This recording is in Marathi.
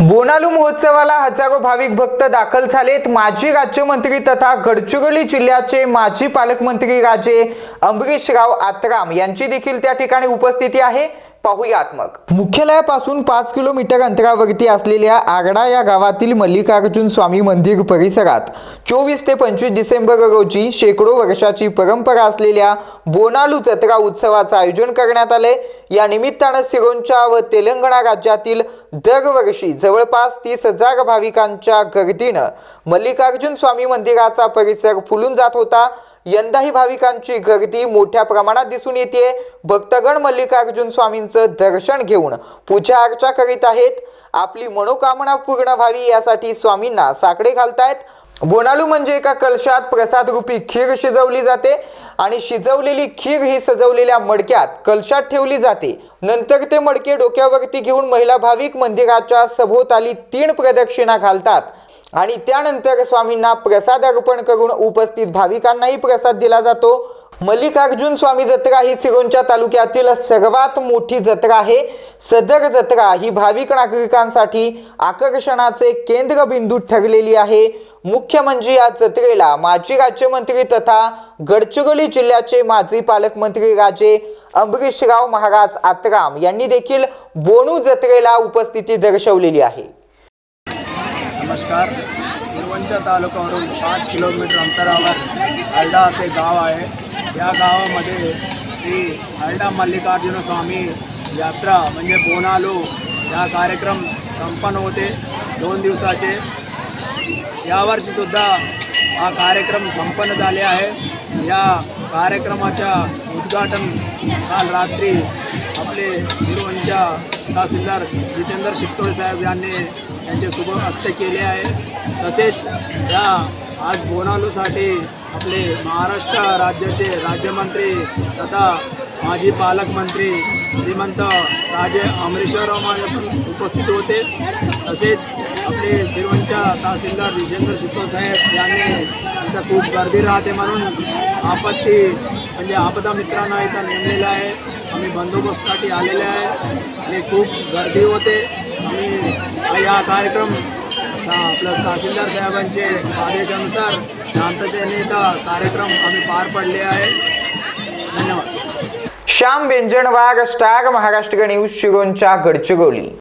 बोनालू महोत्सवाला हजारो भाविक भक्त दाखल झालेत. माजी राज्यमंत्री तथा गडचिरोली जिल्ह्याचे माजी पालकमंत्री राजे अंबरीशराव आत्राम यांची देखील त्या ठिकाणी उपस्थिती आहे. पाहूयात मग मुख्यालयापासून पाच किलोमीटर अंतरावरती असलेल्या आगडा या गावातील मल्लिकार्जुन स्वामी मंदिर परिसरात चोवीस ते पंचवीस डिसेंबर रोजी शेकडो वर्षाची परंपरा असलेल्या बोनालू जत्रा उत्सवाचं आयोजन करण्यात आले या निमित्तानं सिरोंच्या व तेलंगणा राज्यातील दरवर्षी जवळपास तीस हजार भाविकांच्या गर्दीनं मल्लिकार्जुन स्वामी मंदिराचा परिसर फुलून जात होता. यंदाही भाविकांची गर्दी मोठ्या प्रमाणात दिसून येते भक्तगण मल्लिकार्जुन स्वामींचं दर्शन घेऊन पूजा अर्चा करीत आहेत. आपली मनोकामना पूर्ण व्हावी यासाठी स्वामींना साकडे घालतायत. बोनालू म्हणजे एका कलशात प्रसाद रूपी खीर शिजवली जाते आणि शिजवलेली खीर ही सजवलेल्या मडक्यात कलशात ठेवली जाते. नंतर ते मडके डोक्यावरती घेऊन महिला भाविक मंदिराच्या सभोवताली तीन प्रदक्षिणा घालतात. आणि त्यानंतर स्वामींना प्रसाद अर्पण करून उपस्थित भाविकांनाही प्रसाद दिला जातो. मल्लिकार्जुन स्वामी जत्रा ही सिरोंच्या तालुक्यातील सर्वात मोठी जत्रा आहे. सदर जत्रा ही भाविक नागरिकांसाठी आकर्षणाचे केंद्रबिंदू ठरलेली आहे. मुख्य म्हणजे या जत्रेला माजी राज्यमंत्री तथा गडचिरोली जिल्ह्याचे माजी पालकमंत्री राजे अंबरीशराव महाराज आत्राम यांनी देखील बोणू जत्रेला उपस्थिती दर्शवलेली आहे. नमस्कार. सिरवंचा तालुक्यावरून पाच किलोमीटर अंतरावर हळडा असे गाव आहे. या गावामध्ये श्री हळडा मल्लिकार्जुन स्वामी यात्रा म्हणजे बोनालू या कार्यक्रम संपन्न होते दोन दिवसाचे. यावर्षीसुद्धा हा कार्यक्रम संपन्न झाले आहे. या कार्यक्रमाच्या उद्घाटन काल रात्री आपले सिरवंच्या तहसीलदार जितेंद्र शिकतोळे साहेब यांनी त्यांचे शुभ हस्ते केले आहे. तसेच या आज बोनालूसाठी आपले महाराष्ट्र राज्याचे राज्यमंत्री तथा माजी पालकमंत्री श्रीमंत राजे अमरेश्वरराव पण उपस्थित होते. तसेच आपले सिरवणच्या तहसीलदार जितेंद्र शिक्तोळे साहेब यांनी इथं खूप गर्दी राहते म्हणून आपत्ती म्हणजे आपदा मित्रांना इथं नेमलेलं आहे. आम्ही बंदोबस्तासाठी आलेले आहे. आणि खूप गर्दी होते. आम्ही या कार्यक्रम सा- आपलं तहसीलदार साहेबांचे आदेशानुसार शांततेने इथं कार्यक्रम आम्ही पार पडले आहे. धन्यवाद. श्याम बेंजणवार स्टार महाराष्ट्र न्यूज शिगोनच्या गडचिरोली.